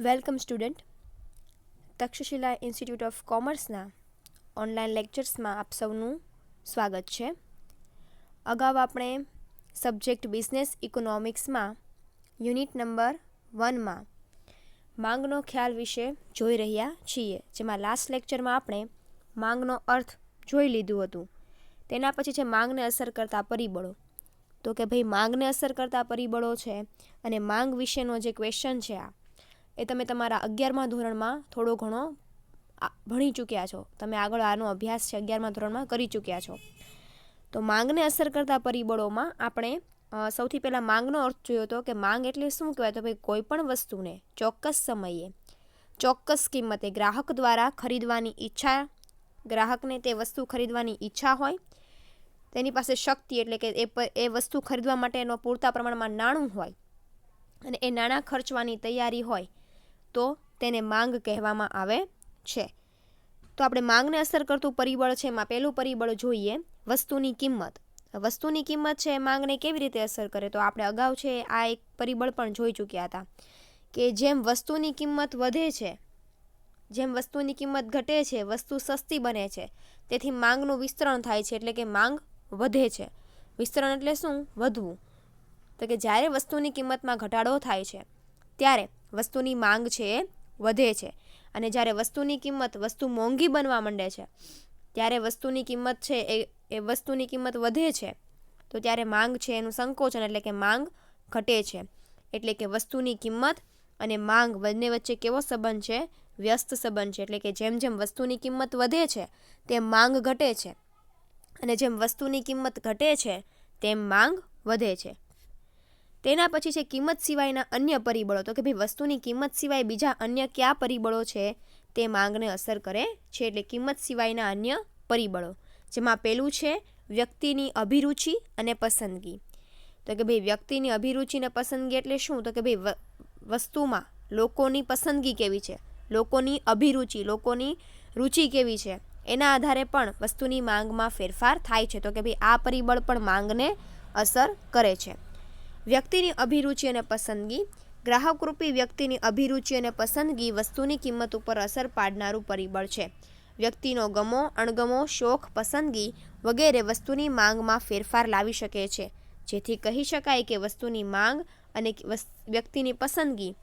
Welcome student Takshashila institute of કોમર્સના online લેક્ચર્સમાં આપ સૌનું સ્વાગત છે. અગાઉ આપણે સબ્જેક્ટ બિઝનેસ ઇકોનોમિક્સમાં યુનિટ નંબર વનમાં માંગનો ખ્યાલ વિશે જોઈ રહ્યા છીએ, જેમાં લાસ્ટ લેક્ચરમાં આપણે માંગનો અર્થ જોઈ લીધું હતું. તેના પછી છે માંગને અસર કરતા પરિબળો. તો કે ભાઈ માંગને અસર કરતા પરિબળો છે અને માંગ વિશેનો જે ક્વેશ્ચન છે આ એ તમે તમારા અગિયારમા ધોરણમાં થોડો ઘણો ભણી ચૂક્યા છો. તમે આગળ આનો અભ્યાસ છે અગિયારમા ધોરણમાં કરી ચૂક્યા છો. તો માંગને અસર કરતા પરિબળોમાં આપણે સૌથી પહેલાં માંગનો અર્થ જોયો હતો કે માંગ એટલે શું કહેવાય? તો ભાઈ કોઈપણ વસ્તુને ચોક્કસ સમયે, ચોક્કસ કિંમતે ગ્રાહક દ્વારા ખરીદવાની ઈચ્છા, ગ્રાહકને તે વસ્તુ ખરીદવાની ઈચ્છા હોય, તેની પાસે શક્તિ એટલે કે એ એ વસ્તુ ખરીદવા માટે એનો પૂરતા પ્રમાણમાં નાણું હોય અને એ નાણાં ખર્ચવાની તૈયારી હોય તો તેને માંગ કહેવામાં આવે છે. તો આપણે માંગને અસર કરતું પરિબળ છે એમાં પહેલું પરિબળ જોઈએ વસ્તુની કિંમત. વસ્તુની કિંમત છે માંગને કેવી રીતે અસર કરે? તો આપણે અગાઉ છે આ એક પરિબળ પણ જોઈ ચૂક્યા હતા કે જેમ વસ્તુની કિંમત વધે છે, જેમ વસ્તુની કિંમત ઘટે છે, વસ્તુ સસ્તી બને છે, તેથી માંગનું વિસ્તરણ થાય છે એટલે કે માંગ વધે છે. વિસ્તરણ એટલે શું? વધવું. તો કે જ્યારે વસ્તુની કિંમતમાં ઘટાડો થાય છે, ત્યારે વસ્તુની માંગ છે એ વધે છે. અને જ્યારે વસ્તુની કિંમત વસ્તુ મોંઘી બનવા માંડે છે, ત્યારે વસ્તુની કિંમત છે એ એ વસ્તુની કિંમત વધે છે, તો ત્યારે માંગ છે એનું સંકોચન એટલે કે માંગ ઘટે છે. એટલે કે વસ્તુની કિંમત અને માંગ બંને વચ્ચે કેવો સંબંધ છે? વ્યસ્ત સંબંધ છે. એટલે કે જેમ જેમ વસ્તુની કિંમત વધે છે, તેમ માંગ ઘટે છે. અને જેમ વસ્તુની કિંમત ઘટે છે, તેમ માંગ વધે છે. તેના પછી છે કિંમત સિવાયના અન્ય પરિબળો. તો કે ભાઈ વસ્તુની કિંમત સિવાય બીજા અન્ય કયા પરિબળો છે તે માંગને અસર કરે છે એટલે કિંમત સિવાયના અન્ય પરિબળો, જેમાં પહેલું છે વ્યક્તિની અભિરુચિ અને પસંદગી. તો કે ભાઈ વ્યક્તિની અભિરુચિ અને પસંદગી એટલે શું? તો કે ભાઈ વસ્તુમાં લોકોની પસંદગી કેવી છે? લોકોની અભિરુચિ, લોકોની રુચિ કેવી છે? એના આધારે પણ વસ્તુની માંગમાં ફેરફાર થાય છે. તો કે ભાઈ આ પરિબળ પણ માંગને અસર કરે છે. વ્યક્તિની અભિરુચિ અને પસંદગી. ગ્રાહકરૂપી વ્યક્તિની અભિરુચિ અને પસંદગી વસ્તુની કિંમત ઉપર અસર પાડનારું પરિબળ છે. વ્યક્તિનો ગમો, અણગમો, શોખ, પસંદગી વગેરે વસ્તુની માંગમાં ફેરફાર લાવી શકે છે. જેથી કહી શકાય કે વસ્તુની માંગ અને વ્યક્તિની પસંદગી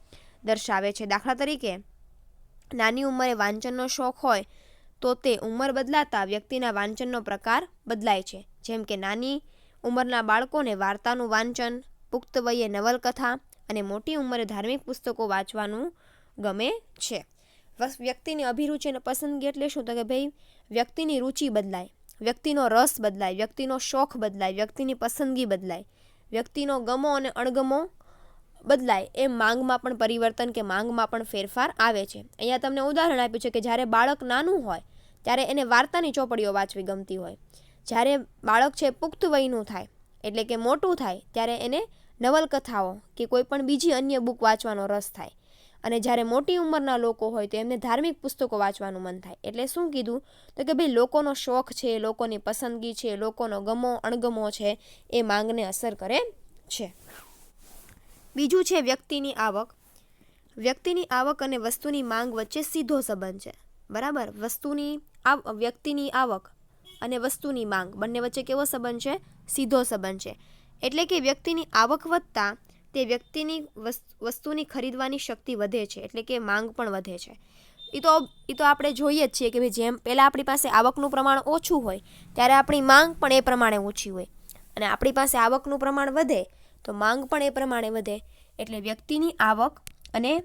દર્શાવે છે. દાખલા તરીકે, નાની ઉંમરે વાંચનનો શોખ હોય તો તે ઉંમર બદલાતા વ્યક્તિના વાંચનનો પ્રકાર બદલાય છે. જેમ કે નાની ઉંમરના બાળકોને વાર્તાનું વાંચન પુખ્ત વયે નવલકથા અને મોટી ઉંમરે ધાર્મિક પુસ્તકો વાંચવાનું ગમે છે. વ્યક્તિની અભિરુચિ અને પસંદગી એટલે શું? તો કે ભાઈ, વ્યક્તિની રુચિ બદલાય, વ્યક્તિનો રસ બદલાય, વ્યક્તિનો શોખ બદલાય, વ્યક્તિની પસંદગી બદલાય, વ્યક્તિનો ગમો અને અણગમો બદલાય, એ માંગમાં પણ પરિવર્તન કે માંગમાં પણ ફેરફાર આવે છે. અહીંયા તમને ઉદાહરણ આપ્યું છે કે જ્યારે બાળક નાનું હોય, ત્યારે એને વાર્તાની ચોપડીઓ વાંચવી ગમતી હોય. જ્યારે બાળક છે પુખ્ત વયનું થાય એટલે કે મોટું થાય ત્યારે એને નવલકથાઓ કે કોઈ પણ બીજી અન્ય બુક વાંચવાનો રસ થાય. અને જ્યારે મોટી ઉંમરના લોકો હોય તો એમને ધાર્મિક પુસ્તકો વાંચવાનું મન થાય. એટલે શું કીધું? તો કે ભાઈ લોકોનો શોખ છે, લોકોની પસંદગી છે, લોકોનો ગમો, અણગમો છે એ માંગને અસર કરે છે. બીજું છે વ્યક્તિની આવક. વ્યક્તિની આવક અને વસ્તુની માંગ વચ્ચે સીધો સંબંધ છે. બરાબર? વસ્તુની આવ, વ્યક્તિની આવક અને વસ્તુની માંગ બંને વચ્ચે કેવો સંબંધ છે? સીધો સંબંધ છે. એટલે કે વ્યક્તિની આવક વધતા તે વ્યક્તિની વસ- વસ્તુની ખરીદવાની શક્તિ વધે છે, એટલે કે માંગ પણ વધે છે. એ તો એ તો આપણે જોઈએ જ છીએ કે ભાઈ જેમ પહેલાં આપણી પાસે આવકનું પ્રમાણ ઓછું હોય, ત્યારે આપણી માંગ પણ એ પ્રમાણે ઓછી હોય. અને આપણી પાસે આવકનું પ્રમાણ વધે, તો માંગ પણ એ પ્રમાણે વધે. એટલે વ્યક્તિની આવક અને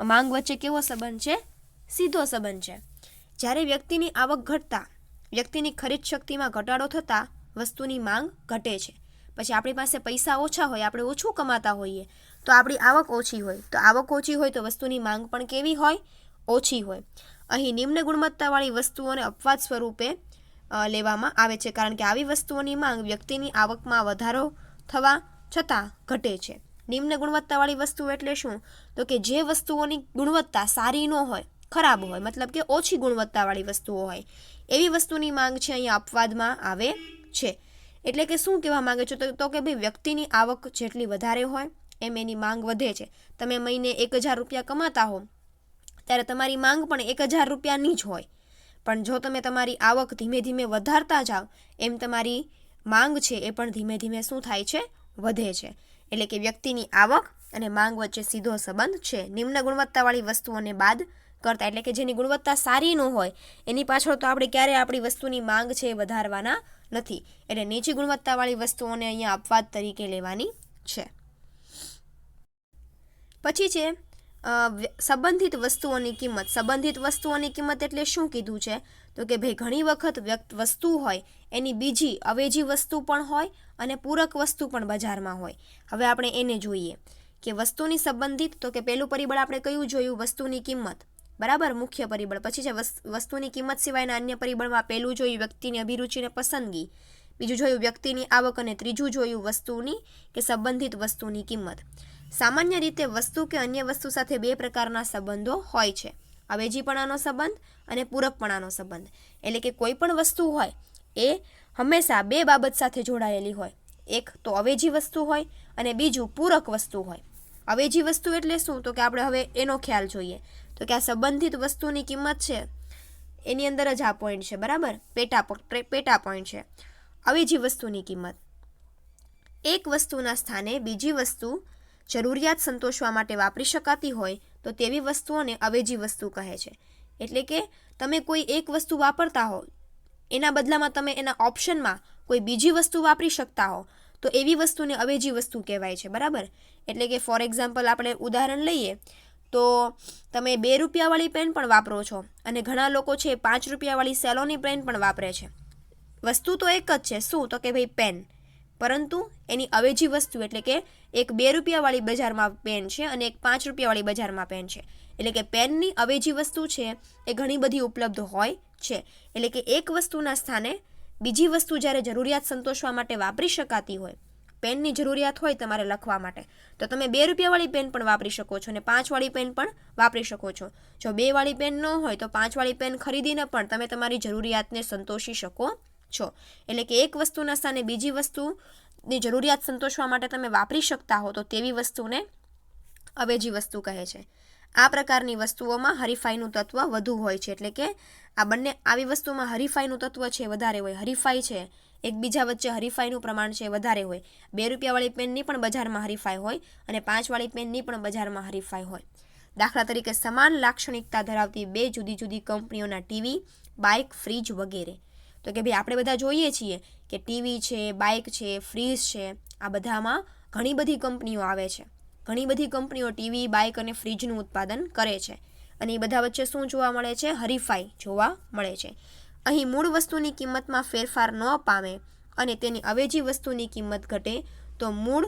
માંગ વચ્ચે કેવો સંબંધ છે? સીધો સંબંધ છે. જ્યારે વ્યક્તિની આવક ઘટતા, વ્યક્તિની ખરીદ શક્તિમાં ઘટાડો થતાં વસ્તુની માંગ ઘટે છે. પછી આપણી પાસે પૈસા ઓછા હોય, આપણે ઓછું કમાતા હોઈએ, તો આપણી આવક ઓછી હોય. તો આવક ઓછી હોય તો વસ્તુની માંગ પણ કેવી હોય? ઓછી હોય. અહીં નિમ્ન ગુણવત્તાવાળી વસ્તુઓને અપવાદ સ્વરૂપે લેવામાં આવે છે. કારણ કે આવી વસ્તુઓની માંગ વ્યક્તિની આવકમાં વધારો થવા છતાં ઘટે છે. નિમ્ન ગુણવત્તાવાળી વસ્તુ એટલે શું? તો કે જે વસ્તુઓની ગુણવત્તા સારી ન હોય, ખરાબ હોય, મતલબ કે ઓછી ગુણવત્તાવાળી વસ્તુઓ હોય, એવી વસ્તુની માંગ છે અહીંયા અપવાદમાં આવે છે. એટલે કે શું કહેવા માંગે છે? તો કે ભાઈ વ્યક્તિની આવક જેટલી વધારે હોય, એમ એની માંગ વધે છે. તમે મહિને એક હજાર રૂપિયા કમાતા હો, ત્યારે તમારી માંગ પણ એક હજાર રૂપિયાની જ હોય. પણ જો તમે તમારી આવક ધીમે ધીમે વધારતા જાઓ, એમ તમારી માંગ છે એ પણ ધીમે ધીમે શું થાય છે? વધે છે. એટલે કે વ્યક્તિની આવક અને માંગ વચ્ચે સીધો સંબંધ છે. નિમ્ન ગુણવત્તાવાળી વસ્તુઓને બાદ કરતા, એટલે કે જેની ગુણવત્તા સારી ન હોય, એની પાછળ તો આપણે ક્યારેય આપણી વસ્તુની માંગ છે એ વધારવાના નથી. એટલે નીચી ગુણવત્તાવાળી વસ્તુઓને અહીંયા અપવાદ તરીકે લેવાની છે. પછી છે સંબંધિત વસ્તુઓની કિંમત. સંબંધિત વસ્તુઓની કિંમત એટલે શું કીધું છે? તો કે ભાઈ ઘણી વખત વ્યક્ત વસ્તુ હોય, એની બીજી અવેજી વસ્તુ પણ હોય અને પૂરક વસ્તુ પણ બજારમાં હોય. હવે આપણે એને જોઈએ. કે વસ્તુની સંબંધિત, તો કે પહેલું પરિબળ આપણે કયું જોયું? વસ્તુની કિંમત. બરાબર, મુખ્ય પરિબળ. પછી છે, વસ- વસ્તુની કિંમત સિવાયના અન્ય પરિબળમાં પહેલું જોયું વ્યક્તિની અભિરુચિને પસંદગી. બીજું જોયું વ્યક્તિની આવક અને ત્રીજું જોયું વસ્તુની કે સંબંધિત વસ્તુની કિંમત. સામાન્ય રીતે વસ્તુ કે અન્ય વસ્તુ સાથે બે પ્રકારના સંબંધો હોય છે. અવેજીપણાનો સંબંધ અને પૂરકપણાનો સંબંધ. એટલે કે કોઈ પણ વસ્તુ હોય, એ હંમેશા બે બાબત સાથે જોડાયેલી હોય. એક તો અવેજી વસ્તુ હોય અને બીજું પૂરક વસ્તુ હોય. અવેજી વસ્તુ એટલે શું? તો કે આપણે હવે એનો ખ્યાલ જોઈએ. તો કે આ સંબંધિત વસ્તુની કિંમત છે, એની અંદર જ આ પોઈન્ટ છે, બરાબર? પેટા પેટા પોઈન્ટ છે. અવેજી વસ્તુની કિંમત. એક વસ્તુના સ્થાને બીજી વસ્તુ જરૂરિયાત સંતોષવા માટે વાપરી શકાતી હોય, તો તેવી વસ્તુઓને અવેજી વસ્તુ કહે છે. એટલે કે તમે કોઈ એક વસ્તુ વાપરતા હો, એના બદલામાં તમે એના ઓપ્શનમાં કોઈ બીજી વસ્તુ વાપરી શકતા હો, તો એવી વસ્તુને અવેજી વસ્તુ કહેવાય છે, બરાબર? એટલે કે ફોર એક્ઝામ્પલ આપણે ઉદાહરણ લઈએ તો તમે બે રૂપિયાવાળી પેન પણ વાપરો છો અને ઘણા લોકો છે પાંચ રૂપિયાવાળી સેલોની પેન પણ વાપરે છે. વસ્તુ તો એક જ છે, શું? તો કે ભાઈ પેન. પરંતુ એની અવેજી વસ્તુ એટલે કે એક બે રૂપિયાવાળી બજારમાં પેન છે અને એક પાંચ રૂપિયાવાળી બજારમાં પેન છે. એટલે કે પેનની અવેજી વસ્તુ છે એ ઘણી બધી ઉપલબ્ધ હોય છે. એટલે કે એક વસ્તુના સ્થાને બીજી વસ્તુ જ્યારે જરૂરિયાત સંતોષવા માટે વાપરી શકાતી હોય પેનની જરૂરિયાત હોય તમારે લખવા માટે. તો તમે બે રૂપિયાવાળી પેન પણ વાપરી શકો છો અને પાંચવાળી પેન પણ વાપરી શકો છો. જો બેવાળી પેન ન હોય તો પાંચવાળી પેન ખરીદીને પણ તમે તમારી જરૂરિયાતને સંતોષી શકો છો. એટલે કે એક વસ્તુના સ્થાને બીજી વસ્તુની જરૂરિયાત સંતોષવા માટે તમે વાપરી શકતા હો તો તેવી વસ્તુને અવેજી વસ્તુ કહે છે. આ પ્રકારની વસ્તુઓમાં હરીફાઈનું તત્વ વધુ હોય છે. એટલે કે આ બંને આવી વસ્તુમાં હરીફાઈનું તત્વ છે, વધારે હોય. હરીફાઈ છે એકબીજા વચ્ચે હરીફાઈનું પ્રમાણ છે વધારે હોય. બે રૂપિયાવાળી પેનની પણ બજારમાં હરીફાઈ હોય અને પાંચવાળી પેનની પણ બજારમાં હરીફાઈ હોય. દાખલા તરીકે સમાન લાક્ષણિકતા ધરાવતી બે જુદી જુદી કંપનીઓના ટીવી, બાઇક, ફ્રીજ વગેરે. તો કે ભાઈ, આપણે બધા જોઈએ છીએ કે ટીવી છે, બાઇક છે, ફ્રીજ છે, આ બધામાં ઘણી બધી કંપનીઓ આવે છે. ઘણી બધી કંપનીઓ ટીવી, બાઇક અને ફ્રીજનું ઉત્પાદન કરે છે. અને એ બધા વચ્ચે શું જોવા મળે છે? હરીફાઈ જોવા મળે છે. અહીં મૂળ વસ્તુની કિંમતમાં ફેરફાર ન પામે અને તેની અવેજી વસ્તુની કિંમત ઘટે, તો મૂળ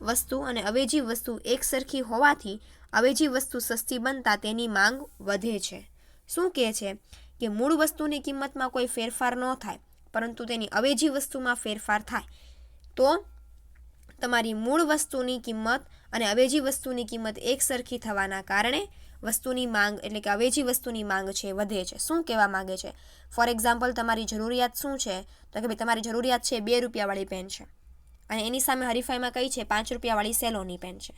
વસ્તુ અને અવેજી વસ્તુ એકસરખી હોવાથી અવેજી વસ્તુ સસ્તી બનતા તેની માંગ વધે છે. શું કહે છે કે મૂળ વસ્તુની કિંમતમાં કોઈ ફેરફાર ન થાય, પરંતુ તેની અવેજી વસ્તુમાં ફેરફાર થાય? તો તમારી મૂળ વસ્તુની કિંમત અને અવેજી વસ્તુની કિંમત એકસરખી થવાના કારણે વસ્તુની માંગ, એટલે કે અવેજી વસ્તુની માંગ છે, વધે છે. શું કહેવા માંગે છે? ફોર એક્ઝામ્પલ તમારી જરૂરિયાત શું છે? તો કે ભાઈ, તમારી જરૂરિયાત છે બે રૂપિયાવાળી પેન છે. અને એની સામે હરીફાઈમાં કઈ છે? પાંચ રૂપિયાવાળી સેલોની પેન છે.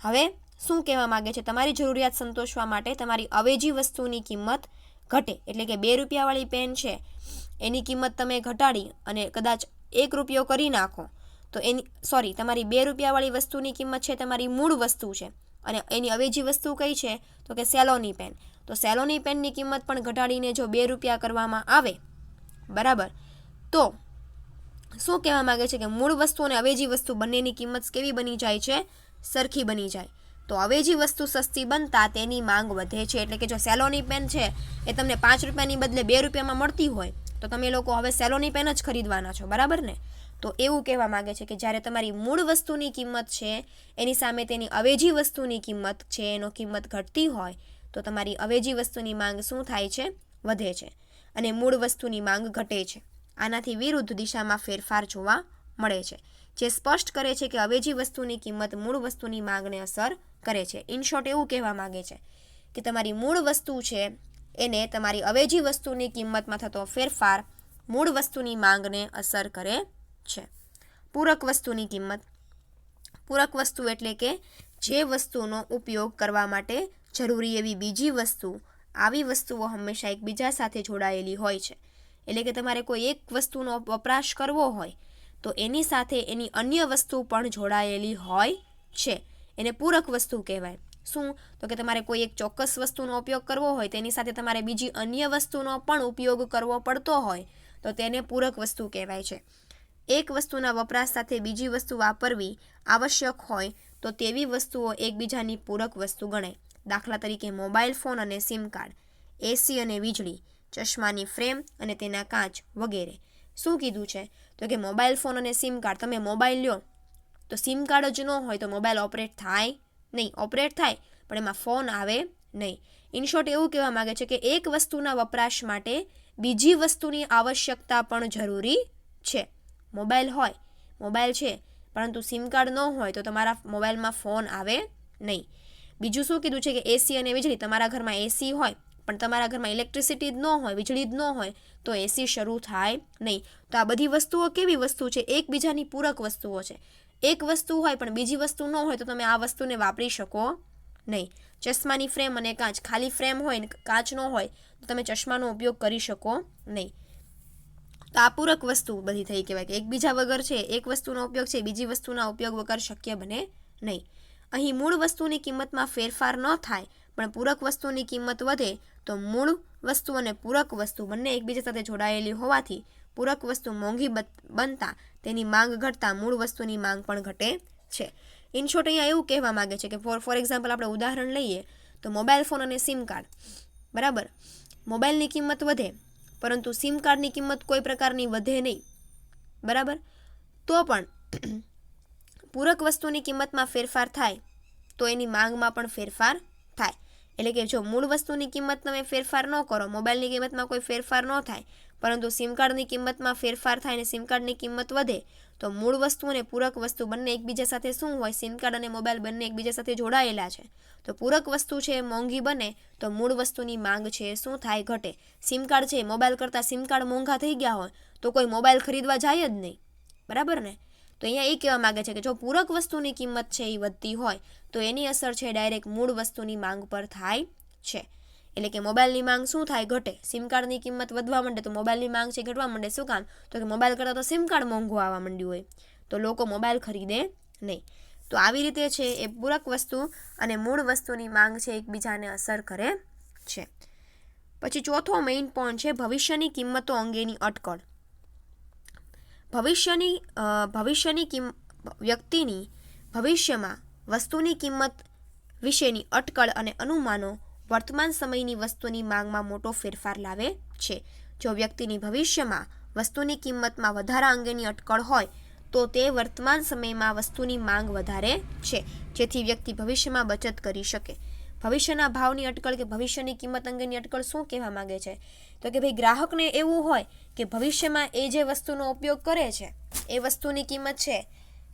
હવે, શું કહેવા માંગે છે? તમારી જરૂરિયાત સંતોષવા માટે તમારી અવેજી વસ્તુની કિંમત ઘટે. એટલે કે બે રૂપિયાવાળી પેન છે, એની કિંમત તમે ઘટાડી અને કદાચ એક રૂપિયો કરી નાખો. તો એની સોરી તમારી બે રૂપિયાવાળી વસ્તુની કિંમત છે, તમારી મૂળ વસ્તુ છે. અને એની અવેજી વસ્તુ કઈ છે? તો કે સેલોની પેન. તો સેલોની પેનની કિંમત પણ ઘટાડીને જો બે રૂપિયા કરવામાં આવે, બરાબર? તો શું કહેવા માગે છે કે મૂળ વસ્તુ અને અવેજી વસ્તુ બંનેની કિંમત કેવી બની જાય છે? સરખી બની જાય. તો અવેજી વસ્તુ સસ્તી બનતા તેની માંગ વધે છે. એટલે કે જો સેલોની પેન છે, એ તમને પાંચ રૂપિયાની બદલે બે રૂપિયામાં મળતી હોય, તો તમે લોકો હવે સેલોની પેન જ ખરીદવાના છો. બરાબર ને? તો એવું કહેવા માંગે છે કે જ્યારે તમારી મૂળ વસ્તુની કિંમત છે, એની સામે તેની અવેજી વસ્તુની કિંમત છે, એનો કિંમત ઘટતી હોય, તો તમારી અવેજી વસ્તુની માંગ શું થાય છે? વધે છે. અને મૂળ વસ્તુની માંગ ઘટે છે. આનાથી વિરુદ્ધ દિશામાં ફેરફાર જોવા મળે છે. જે સ્પષ્ટ કરે છે કે અવેજી વસ્તુની કિંમત મૂળ વસ્તુની માંગને અસર કરે છે. ઇન શોર્ટ એવું કહેવા માંગે છે કે તમારી મૂળ વસ્તુ છે, એને તમારી અવેજી વસ્તુની કિંમતમાં થતો ફેરફાર મૂળ વસ્તુની માંગને અસર કરે છે. પૂરક વસ્તુની કિંમત. પૂરક વસ્તુ એટલે કે જે વસ્તુનો ઉપયોગ કરવા માટે જરૂરી એવી બીજી વસ્તુ, આવી વસ્તુઓ હંમેશા એકબીજા સાથે જોડાયેલી હોય છે. એટલે કે તમારે કોઈ એક વસ્તુનો વપરાશ કરવો હોય, તો એની સાથે એની અન્ય વસ્તુ પણ જોડાયેલી હોય છે. એને પૂરક વસ્તુ કહેવાય. શું? તો કે તમારે કોઈ એક ચોક્કસ વસ્તુનો ઉપયોગ કરવો હોય, તેની સાથે તમારે બીજી અન્ય વસ્તુનો પણ ઉપયોગ કરવો પડતો હોય, તો તેને પૂરક વસ્તુ કહેવાય છે. એક વસ્તુના વપરાશ સાથે બીજી વસ્તુ વાપરવી આવશ્યક હોય, તો તેવી વસ્તુઓ એકબીજાની પૂરક વસ્તુ ગણાય. દાખલા તરીકે મોબાઈલ ફોન અને સિમ કાર્ડ, એસી અને વીજળી, ચશ્માની ફ્રેમ અને તેના કાચ વગેરે. શું કીધું છે? તો કે મોબાઈલ ફોન અને સિમ કાર્ડ, તમે મોબાઈલ લ્યો, તો સિમ કાર્ડ જ ન હોય તો મોબાઈલ ઓપરેટ થાય નહીં. ઓપરેટ થાય, પણ એમાં ફોન આવે નહીં. ઇન શોર્ટ એવું કહેવા માગે છે કે એક વસ્તુના વપરાશ માટે બીજી વસ્તુની આવશ્યકતા પણ જરૂરી છે. મોબાઈલ હોય, મોબાઈલ છે, પરંતુ સિમ કાર્ડ ન હોય તો તમારા મોબાઈલમાં ફોન આવે નહીં. બીજું શું કીધું છે કે એસી અને વીજળી? તમારા ઘરમાં એસી હોય, પણ તમારા ઘરમાં ઇલેક્ટ્રિસિટી જ ન હોય, વીજળી જ ન હોય, તો એસી શરૂ થાય નહીં. તો આ બધી વસ્તુઓ કેવી વસ્તુ છે? એકબીજાની પૂરક વસ્તુઓ છે. એક વસ્તુ હોય, પણ બીજી વસ્તુ ન હોય તો તમે આ વસ્તુને વાપરી શકો નહીં. ચશ્માની ફ્રેમ અને કાચ. ખાલી ફ્રેમ હોય ને કાચ ન હોય તો તમે ચશ્માનો ઉપયોગ કરી શકો નહીં. તો આ પૂરક વસ્તુ બધી થઈ કહેવાય કે એકબીજા વગર છે, એક વસ્તુનો ઉપયોગ છે, બીજી વસ્તુના ઉપયોગ વગર શક્ય બને નહીં. અહીં મૂળ વસ્તુની કિંમતમાં ફેરફાર ન થાય, પણ પૂરક વસ્તુની કિંમત વધે તો મૂળ વસ્તુ અને પૂરક વસ્તુ બંને એકબીજા સાથે જોડાયેલી હોવાથી પૂરક વસ્તુ મોંઘી બનતા તેની માંગ ઘટતા મૂળ વસ્તુની માંગ પણ ઘટે છે. ઇન શોર્ટ અહીંયા એવું કહેવા માગે છે કે ફોર ફોર એક્ઝામ્પલ આપણે ઉદાહરણ લઈએ તો મોબાઈલ ફોન અને સિમ કાર્ડ, બરાબર? મોબાઈલની કિંમત વધે પરંતુ સિમ કાર્ડની કિંમત કોઈ પ્રકારની વધે નહીં. બરાબર? તો પણ પૂરક વસ્તુની કિંમતમાં ફેરફાર થાય, તો એની માંગમાં પણ ફેરફાર એટલે કે જો મૂળ વસ્તુની કિંમત તમે ફેરફાર ન કરો, મોબાઈલની કિંમતમાં કોઈ ફેરફાર ન થાય, પરંતુ સિમ કાર્ડની કિંમતમાં ફેરફાર થાય અને સિમ કાર્ડની કિંમત વધે, તો મૂળ વસ્તુ અને પૂરક વસ્તુ બંને એકબીજા સાથે શું હોય? સિમ કાર્ડ અને મોબાઈલ બંને એકબીજા સાથે જોડાયેલા છે. તો પૂરક વસ્તુ છે એ મોંઘી બને, તો મૂળ વસ્તુની માંગ છે, શું થાય? ઘટે. સિમ કાર્ડ છે, મોબાઈલ કરતાં સિમ કાર્ડ મોંઘા થઈ ગયા હોય, તો કોઈ મોબાઈલ ખરીદવા જાય જ નહીં. બરાબર ને? તો અહીંયા એ કહેવા માગે છે કે જો પૂરક વસ્તુની કિંમત છે એ વધતી હોય, તો એની અસર છે ડાયરેક્ટ મૂળ વસ્તુની માંગ પર થાય છે. એટલે કે મોબાઈલની માંગ શું થાય? ઘટે. સિમ કાર્ડની કિંમત વધવા માંડે તો મોબાઈલની માંગ છે ઘટવા માંડે. શું કામ? તો કે મોબાઈલ કરતાં તો સિમ કાર્ડ મોંઘું આવવા માંડ્યું હોય. તો લોકો મોબાઈલ ખરીદે નહીં. તો આવી રીતે છે એ પૂરક વસ્તુ અને મૂળ વસ્તુની માંગ છે એકબીજાને અસર કરે છે. પછી ચોથો મેઇન પોઈન્ટ છે ભવિષ્યની કિંમતો અંગેની અટકળ. ભવિષ્યની ભવિષ્યની કિંમ, વ્યક્તિની ભવિષ્યમાં વસ્તુની કિંમત વિશેની અટકળ અને અનુમાનો વર્તમાન સમયની વસ્તુની માંગમાં મોટો ફેરફાર લાવે છે. જો વ્યક્તિની ભવિષ્યમાં વસ્તુની કિંમતમાં વધારા અંગેની અટકળ હોય, તો તે વર્તમાન સમયમાં વસ્તુની માંગ વધારે છે, જેથી વ્યક્તિ ભવિષ્યમાં બચત કરી શકે. ભવિષ્યના ભાવની અટકળ કે ભવિષ્યની કિંમત અંગેની અટકળ શું કહેવા માંગે છે? તો કે ભાઈ, ગ્રાહકને એવું હોય કે ભવિષ્યમાં એ જે વસ્તુનો ઉપયોગ કરે છે, એ વસ્તુની કિંમત છે,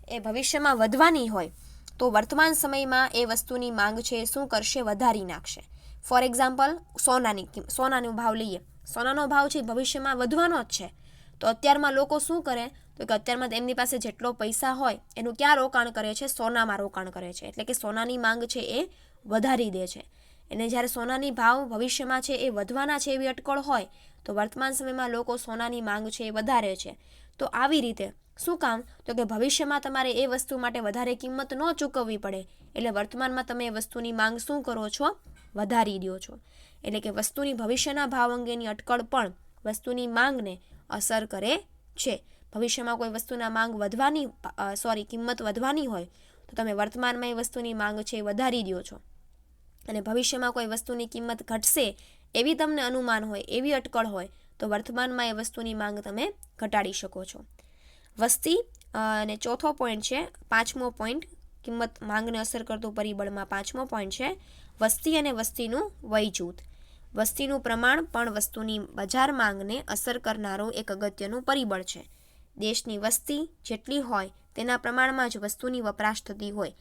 એ ભવિષ્યમાં વધવાની હોય, તો વર્તમાન સમયમાં એ વસ્તુની માંગ છે શું કરશે? વધારી નાખશે. ફોર એક્ઝામ્પલ, સોનાની સોનાનો ભાવ લઈએ. સોનાનો ભાવ છે ભવિષ્યમાં વધવાનો જ છે. તો અત્યારમાં લોકો શું કરે? તો કે અત્યારમાં એમની પાસે જેટલો પૈસા હોય, એનું ક્યાં રોકાણ કરે છે? સોનામાં રોકાણ કરે છે. એટલે કે સોનાની માંગ છે એ વધારી દે છે. એને જ્યારે સોનાની ભાવ ભવિષ્યમાં છે એ વધવાના છે એવી અટકળ હોય, તો વર્તમાન સમયમાં લોકો સોનાની માંગ છે એ વધારે છે. તો આવી રીતે શું કામ? તો કે ભવિષ્યમાં તમારે એ વસ્તુ માટે વધારે કિંમત ન ચૂકવવી પડે, એટલે વર્તમાનમાં તમે એ વસ્તુની માંગ શું કરો છો? વધારી દો છો. એટલે કે વસ્તુની ભવિષ્યના ભાવ અંગેની અટકળ પણ વસ્તુની માંગને અસર કરે છે. ભવિષ્યમાં કોઈ વસ્તુના માંગ વધવાની સોરી કિંમત વધવાની હોય, તો તમે વર્તમાનમાં એ વસ્તુની માંગ છે એ વધારી દો છો. અને ભવિષ્યમાં કોઈ વસ્તુની કિંમત ઘટશે એવી તમને અનુમાન હોય, એવી અટકળ હોય, તો વર્તમાનમાં એ વસ્તુની માંગ તમે ઘટાડી શકો છો. વસ્તી અને ચોથો પોઈન્ટ છે, પાંચમો પોઈન્ટ કિંમત માંગને અસર કરતું પરિબળમાં પાંચમો પોઈન્ટ છે, વસ્તી અને વસ્તીનું વય જૂથ વસ્તીનું પ્રમાણ પણ વસ્તુની બજાર માંગને અસર કરનારું એક અગત્યનું પરિબળ છે. દેશની વસ્તી જેટલી હોય તેના પ્રમાણમાં જ વસ્તુની વપરાશ થતી હોય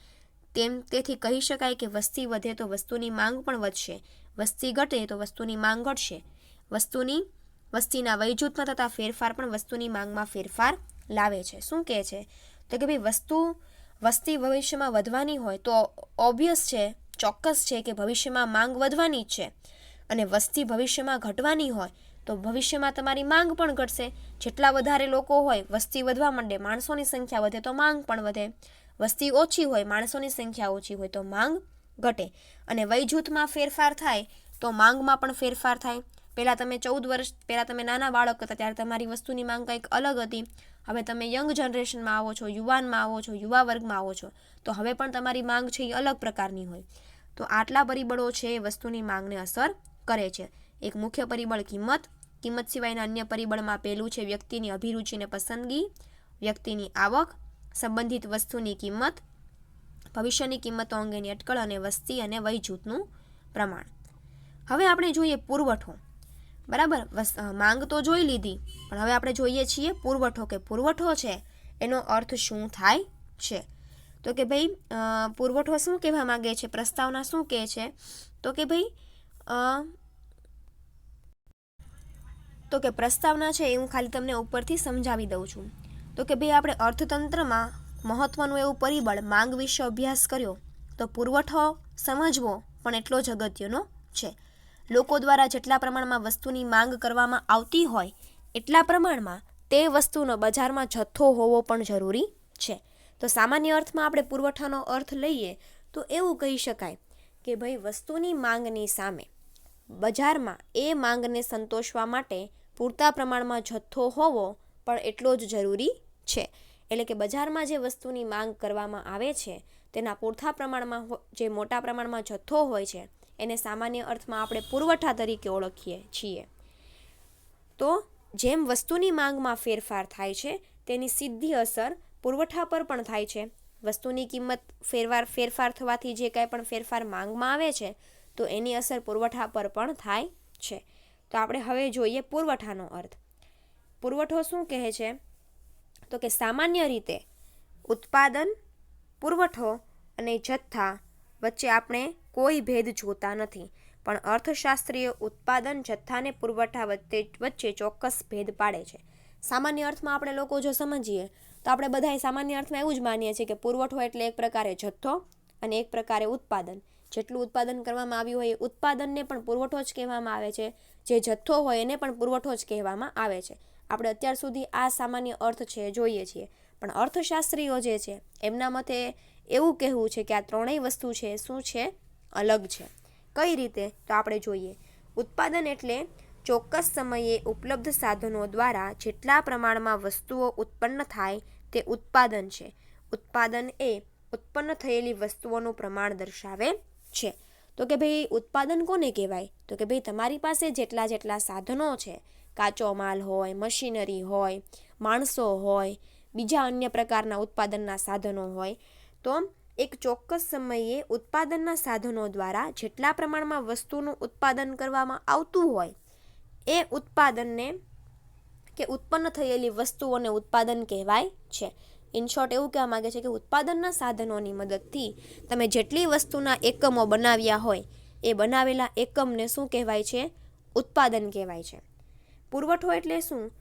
તેમ તેથી કહી શકાય કે વસ્તી વધે તો વસ્તુની માંગ પણ વધશે. વસ્તી ઘટે તો વસ્તુની માંગ ઘટશે. વસ્તુની, વસ્તીના વયજૂથમાં થતા ફેરફાર પણ વસ્તુની માંગમાં ફેરફાર લાવે છે. શું કહે છે? તો કે ભાઈ, વસ્તુ, વસ્તી ભવિષ્યમાં વધવાની હોય તો ઓબ્વિયસ છે, ચોક્કસ છે કે ભવિષ્યમાં માંગ વધવાની જ છે. અને વસ્તી ભવિષ્યમાં ઘટવાની હોય તો ભવિષ્યમાં તમારી માંગ પણ ઘટશે. જેટલા વધારે લોકો હોય, વસ્તી વધવા માંડે. માણસોની સંખ્યા વધે તો માંગ પણ વધે. વસ્તી ઓછી હોય, માણસોની સંખ્યા ઓછી હોય તો માંગ ઘટે. અને વય જૂથમાં ફેરફાર થાય તો માંગમાં પણ ફેરફાર થાય. પહેલાં તમે ચૌદ વર્ષ, પહેલાં તમે નાના બાળક હતા, ત્યારે તમારી વસ્તુની માંગ કંઈક અલગ હતી. હવે તમે યંગ જનરેશનમાં આવો છો, યુવાનમાં આવો છો, યુવા વર્ગમાં આવો છો, તો હવે પણ તમારી માંગ છે એ અલગ પ્રકારની હોય. તો આટલા પરિબળો છે એ વસ્તુની માંગને અસર કરે છે. એક મુખ્ય પરિબળ કિંમત. કિંમત સિવાયના અન્ય પરિબળમાં પહેલું છે વ્યક્તિની અભિરુચિને પસંદગી, વ્યક્તિની આવક સંબંધિત વસ્તુની કિંમત, ભવિષ્યની કિંમતો અંગેની અટકળ અને વસ્તી અને વય જૂથનું પ્રમાણ. હવે આપણે જોઈએ પુરવઠો. બરાબર? માંગ તો જોઈ લીધી, પણ હવે આપણે જોઈએ છીએ પુરવઠો કે પુરવઠો છે, એનો અર્થ શું થાય છે? તો કે ભાઈ પુરવઠો શું કહેવા માગે છે? પ્રસ્તાવના શું કહે છે? તો કે ભાઈ તો કે પ્રસ્તાવના છે એ હું ખાલી તમને ઉપરથી સમજાવી દઉં છું. તો કે ભાઈ આપણે અર્થતંત્રમાં મહત્ત્વનું એવું પરિબળ માંગ વિશે અભ્યાસ કર્યો, તો પુરવઠો સમજવો પણ એટલો જ અગત્યનો છે. લોકો દ્વારા જેટલા પ્રમાણમાં વસ્તુની માંગ કરવામાં આવતી હોય, એટલા પ્રમાણમાં તે વસ્તુનો બજારમાં જથ્થો હોવો પણ જરૂરી છે. તો સામાન્ય અર્થમાં આપણે પુરવઠાનો અર્થ લઈએ, તો એવું કહી શકાય કે ભાઈ વસ્તુની માંગની સામે બજારમાં એ માંગને સંતોષવા માટે પૂરતા પ્રમાણમાં જથ્થો હોવો પણ એટલો જ જરૂરી છે. એટલે કે બજારમાં જે વસ્તુની માંગ કરવામાં આવે છે, તેના પૂરતા પ્રમાણમાં જે મોટા પ્રમાણમાં જથ્થો હોય છે, એને સામાન્ય અર્થમાં આપણે પુરવઠા તરીકે ઓળખીએ છીએ. તો જેમ વસ્તુની માંગમાં ફેરફાર થાય છે, તેની સીધી અસર પુરવઠા પર પણ થાય છે. વસ્તુની કિંમત ફેરવાર, ફેરફાર થવાથી જે કાંઈ પણ ફેરફાર માંગમાં આવે છે, તો એની અસર પુરવઠા પર પણ થાય છે. તો આપણે હવે જોઈએ પુરવઠાનો અર્થ. પુરવઠો શું કહે છે? તો કે સામાન્ય રીતે ઉત્પાદન, પુરવઠો અને જથ્થા વચ્ચે આપણે કોઈ ભેદ જોતા નથી. પણ અર્થશાસ્ત્રીય ઉત્પાદન જથ્થાને પુરવઠા વચ્ચે વચ્ચે ચોક્કસ ભેદ પાડે છે. સામાન્ય અર્થમાં આપણે લોકો જો સમજીએ, તો આપણે બધાએ સામાન્ય અર્થમાં એવું જ માનીએ છીએ કે પુરવઠો એટલે એક પ્રકારે જથ્થો અને એક પ્રકારે ઉત્પાદન. જેટલું ઉત્પાદન કરવામાં આવ્યું હોય એ ઉત્પાદનને પણ પુરવઠો જ કહેવામાં આવે છે. જે જથ્થો હોય એને પણ પુરવઠો જ કહેવામાં આવે છે. આપણે અત્યાર સુધી આ સામાન્ય અર્થ છે, જોઈએ છીએ. પણ અર્થશાસ્ત્રીઓ જે છે, એમના મતે એવું કહેવું છે કે આ ત્રણેય વસ્તુ છે, શું છે? અલગ છે. કઈ રીતે? તો આપણે જોઈએ. ઉત્પાદન એટલે ચોક્કસ સમયે ઉપલબ્ધ સાધનો દ્વારા જેટલા પ્રમાણમાં વસ્તુઓ ઉત્પન્ન થાય તે ઉત્પાદન છે. ઉત્પાદન એ ઉત્પન્ન થયેલી વસ્તુઓનું પ્રમાણ દર્શાવે છે. તો કે ભાઈ, ઉત્પાદન કોને કહેવાય? તો કે ભાઈ, તમારી પાસે જેટલા જેટલા સાધનો છે કાચો માલ હોય, મશીનરી હોય, માણસો હોય, બીજા અન્ય પ્રકારના ઉત્પાદનના સાધનો હોય, તો એક ચોક્કસ સમયે ઉત્પાદનના સાધનો દ્વારા જેટલા પ્રમાણમાં વસ્તુનું ઉત્પાદન કરવામાં આવતું હોય, એ ઉત્પાદનને કે ઉત્પન્ન થયેલી વસ્તુઓને ઉત્પાદન કહેવાય છે. ઇન શોર્ટ એવું કહેવા માગે છે કે ઉત્પાદનના સાધનોની મદદથી તમે જેટલી વસ્તુના એકમો બનાવ્યા હોય, એ બનાવેલા એકમને શું કહેવાય છે? ઉત્પાદન કહેવાય છે. પુરવઠો એટલે શું?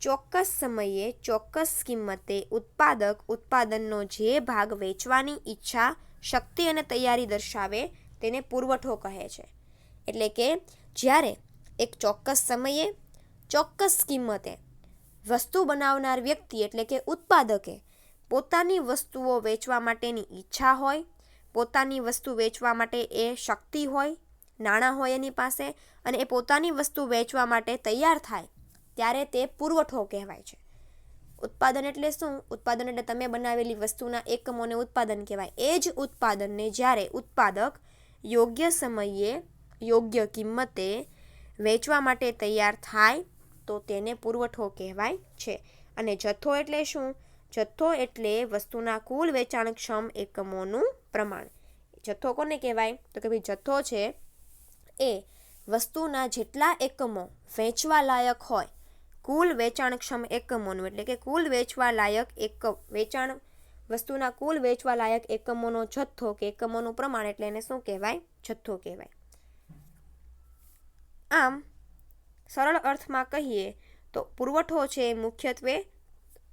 ચોક્કસ સમયે ચોક્કસ કિંમતે ઉત્પાદક ઉત્પાદનનો જે ભાગ વેચવાની ઈચ્છા, શક્તિ અને તૈયારી દર્શાવે તેને પુરવઠો કહે છે. એટલે કે જ્યારે એક ચોક્કસ સમયે ચોક્કસ કિંમતે વસ્તુ બનાવનાર વ્યક્તિ એટલે કે ઉત્પાદકે પોતાની વસ્તુઓ વેચવા માટેની ઈચ્છા હોય, પોતાની વસ્તુ વેચવા માટે એ શક્તિ હોય નાણાં હોય એની પાસે અને એ પોતાની વસ્તુ વેચવા માટે તૈયાર થાય, ત્યારે તે પુરવઠો કહેવાય છે. ઉત્પાદન એટલે શું? ઉત્પાદન એટલે તમે બનાવેલી વસ્તુના એકમોને ઉત્પાદન કહેવાય. એ જ ઉત્પાદનને જ્યારે ઉત્પાદક યોગ્ય સમયે, યોગ્ય કિંમતે વેચવા માટે તૈયાર થાય, તો તેને પુરવઠો કહેવાય છે. અને જથ્થો એટલે શું? જથ્થો એટલે વસ્તુના કુલ વેચાણક્ષમ એકમોનું પ્રમાણ. જથ્થો કોને કહેવાય? તો કે ભાઈ જથ્થો છે એ વસ્તુના જેટલા એકમો વેચવા લાયક હોય, કુલ વેચાણક્ષમ એકમોનું, એટલે કે કુલ વેચવા લાયક એકમ વેચાણ, વસ્તુના કુલ વેચવા લાયક એકમોનો જથ્થો, કે એકમોનું પ્રમાણ એટલે એને શું કહેવાય? જથ્થો કહેવાય. આમ, સરળ અર્થમાં કહીએ તો પુરવઠો છે મુખ્યત્વે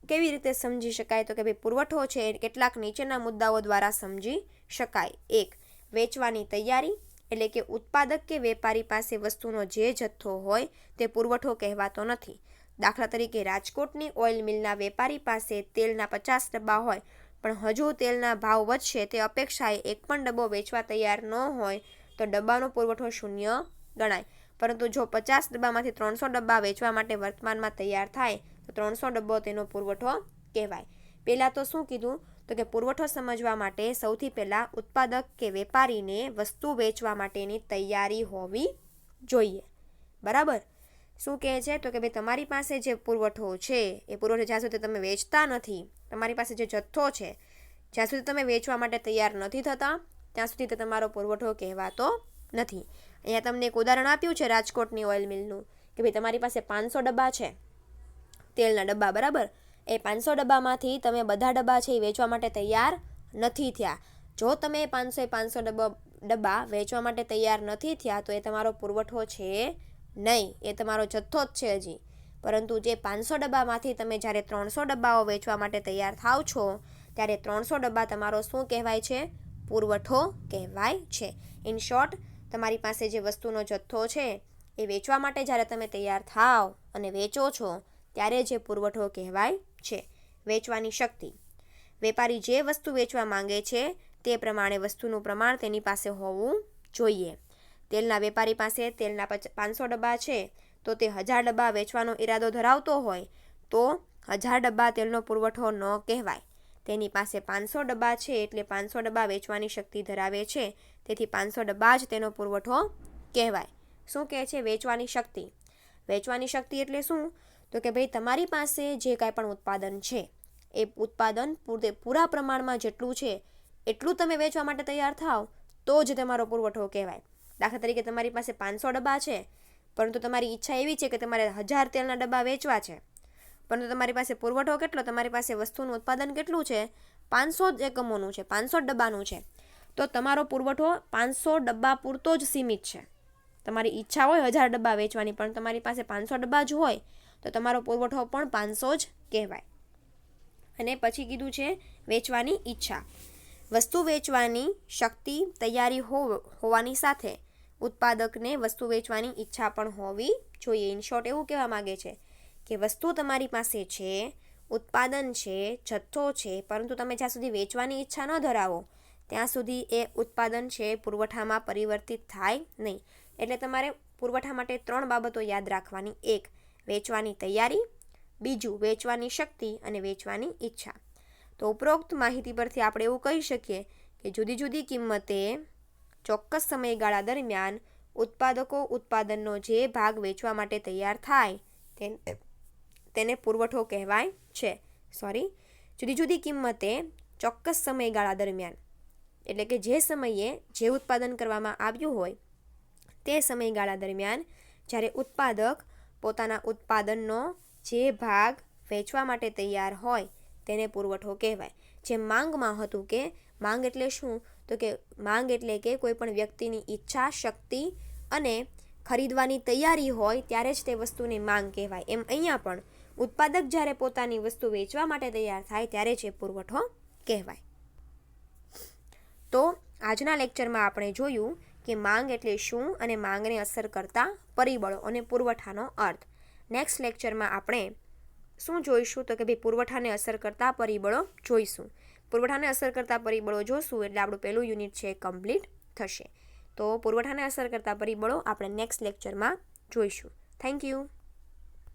કેવી રીતે સમજી શકાય? તો કે ભાઈ પુરવઠો છે એ કેટલાક નીચેના મુદ્દાઓ દ્વારા સમજી શકાય. એક, વેચવાની તૈયારી. એટલે કે ઉત્પાદક કે વેપારી પાસે વસ્તુનો જે જથ્થો હોય તે પુરવઠો કહેવાતો નથી. દાખલા તરીકે રાજકોટની ઓઇલ મિલના વેપારી પાસે તેલના પચાસ ડબ્બા હોય, પણ હજુ તેલના ભાવ વધશે તે અપેક્ષાએ એક પણ ડબ્બો વેચવા તૈયાર ન હોય તો ડબ્બાનો પુરવઠો શૂન્ય ગણાય. પરંતુ જો પચાસ ડબ્બામાંથી ત્રણસો ડબ્બા વેચવા માટે વર્તમાનમાં તૈયાર થાય, તો ત્રણસો ડબ્બો તેનો પુરવઠો કહેવાય. પહેલાં તો શું કીધું? તો કે પુરવઠો સમજવા માટે સૌથી પહેલાં ઉત્પાદક કે વેપારીને વસ્તુ વેચવા માટેની તૈયારી હોવી જોઈએ. બરાબર? શું કહે છે? તો કે ભાઈ, તમારી પાસે જે પુરવઠો છે, એ પુરવઠો જ્યાં સુધી તમે વેચતા નથી, તમારી પાસે જે જથ્થો છે, જ્યાં સુધી તમે વેચવા માટે તૈયાર નથી થતા, ત્યાં સુધી તે તમારો પુરવઠો કહેવાતો નથી. અહીંયા તમને એક ઉદાહરણ આપ્યું છે રાજકોટની ઓઇલ મિલનું કે ભાઈ, તમારી પાસે પાંચસો ડબ્બા છે, તેલના ડબ્બા, બરાબર? એ પાંચસો ડબ્બામાંથી તમે બધા ડબ્બા છે એ વેચવા માટે તૈયાર નથી થયા. જો તમે પાંચસો એ પાંચસો ડબ્બા ડબ્બા વેચવા માટે તૈયાર નથી થયા, તો એ તમારો પુરવઠો છે નહીં. એ તમારો જથ્થો જ છે હજી. પરંતુ જે પાંચસો ડબ્બામાંથી તમે જ્યારે ત્રણસો ડબ્બાઓ વેચવા માટે તૈયાર થાવ છો, ત્યારે ત્રણસો ડબ્બા તમારો શું કહેવાય છે? પુરવઠો કહેવાય છે. ઇન શોર્ટ તમારી પાસે જે વસ્તુનો જથ્થો છે, એ વેચવા માટે જ્યારે તમે તૈયાર થાવ અને વેચો છો, ત્યારે જે પુરવઠો કહેવાય છે, વેચવાની શક્તિ. વેપારી જે વસ્તુ વેચવા માંગે છે, તે પ્રમાણે વસ્તુનું પ્રમાણ તેની પાસે હોવું જોઈએ. તેલના વેપારી પાસે તેલના પાંચસો ડબ્બા છે, તો તે હજાર ડબ્બા વેચવાનો ઈરાદો ધરાવતો હોય, તો હજાર ડબ્બા તેલનો પુરવઠો ન કહેવાય. તેની પાસે પાંચસો ડબ્બા છે, એટલે પાંચસો ડબ્બા વેચવાની શક્તિ ધરાવે છે, તેથી પાંચસો ડબ્બા જ તેનો પુરવઠો કહેવાય. શું કહે છે વેચવાની શક્તિ? વેચવાની શક્તિ એટલે શું? તો કે ભાઈ, તમારી પાસે જે કાંઈ પણ ઉત્પાદન છે, એ ઉત્પાદન પૂરતે પૂરા પ્રમાણમાં જેટલું છે, એટલું તમે વેચવા માટે તૈયાર થાવ, તો જ તમારો પુરવઠો કહેવાય. દાખલા તરીકે તમારી પાસે પાંચસો ડબ્બા છે, પરંતુ તમારી ઈચ્છા એવી છે કે તમારે હજાર તેલના ડબ્બા વેચવા છે. પરંતુ તમારી પાસે પુરવઠો કેટલો, તમારી પાસે વસ્તુનું ઉત્પાદન કેટલું છે, પાંચસો જ એકમોનું છે, પાંચસો ડબ્બાનું છે. તો તમારો પુરવઠો પાંચસો ડબ્બા પૂરતો જ સીમિત છે. તમારી ઈચ્છા હોય હજાર ડબ્બા વેચવાની, પણ તમારી પાસે પાંચસો ડબ્બા જ હોય તો તમારો પુરવઠો પણ પાંચસો જ કહેવાય. અને પછી કીધું છે વેચવાની ઈચ્છા. વસ્તુ વેચવાની શક્તિ તૈયારી હોવાની સાથે ઉત્પાદકને વસ્તુ વેચવાની ઈચ્છા પણ હોવી જોઈએ. ઇન શોર્ટ એવું કહેવા માગે છે કે વસ્તુ તમારી પાસે છે, ઉત્પાદન છે, જથ્થો છે, પરંતુ તમે જ્યાં સુધી વેચવાની ઈચ્છા ન ધરાવો, ત્યાં સુધી એ ઉત્પાદન છે પુરવઠામાં પરિવર્તિત થાય નહીં. એટલે તમારે પુરવઠા માટે ત્રણ બાબતો યાદ રાખવાની. એક વેચવાની તૈયારી, બીજું વેચવાની શક્તિ અને વેચવાની ઈચ્છા. તો ઉપરોક્ત માહિતી પરથી આપણે એવું કહી શકીએ કે જુદી જુદી કિંમતે ચોક્કસ સમયગાળા દરમિયાન ઉત્પાદકો ઉત્પાદનનો જે ભાગ વેચવા માટે તૈયાર થાય તેને પુરવઠો કહેવાય છે. સોરી જુદી જુદી કિંમતે ચોક્કસ સમયગાળા દરમિયાન, એટલે કે જે સમયે જે ઉત્પાદન કરવામાં આવ્યું હોય, તે સમયગાળા દરમિયાન જ્યારે ઉત્પાદક પોતાના ઉત્પાદનનો જે ભાગ વેચવા માટે તૈયાર હોય તેને પુરવઠો કહેવાય. જે માંગમાં હતું કે માંગ એટલે શું? તો કે માંગ એટલે કે કોઈપણ વ્યક્તિની ઈચ્છા, શક્તિ અને ખરીદવાની તૈયારી હોય ત્યારે જ તે વસ્તુની માંગ કહેવાય. એમ અહીંયા પણ ઉત્પાદક જ્યારે પોતાની વસ્તુ વેચવા માટે તૈયાર થાય ત્યારે જ એ પુરવઠો કહેવાય. તો આજના લેક્ચરમાં આપણે જોયું કે માંગ એટલે શું અને માંગને અસર કરતા પરિબળો અને પુરવઠાનો અર્થ. નેક્સ્ટ લેક્ચરમાં આપણે શું જોઈશું? તો કે ભાઈ પુરવઠાને અસર કરતા પરિબળો જોઈશું. પુરવઠાને અસર કરતા પરિબળો જોશું એટલે આપણું પહેલું યુનિટ છે કમ્પ્લીટ થશે. તો પુરવઠાને અસર કરતા પરિબળો આપણે નેક્સ્ટ લેક્ચરમાં જોઈશું. Thank you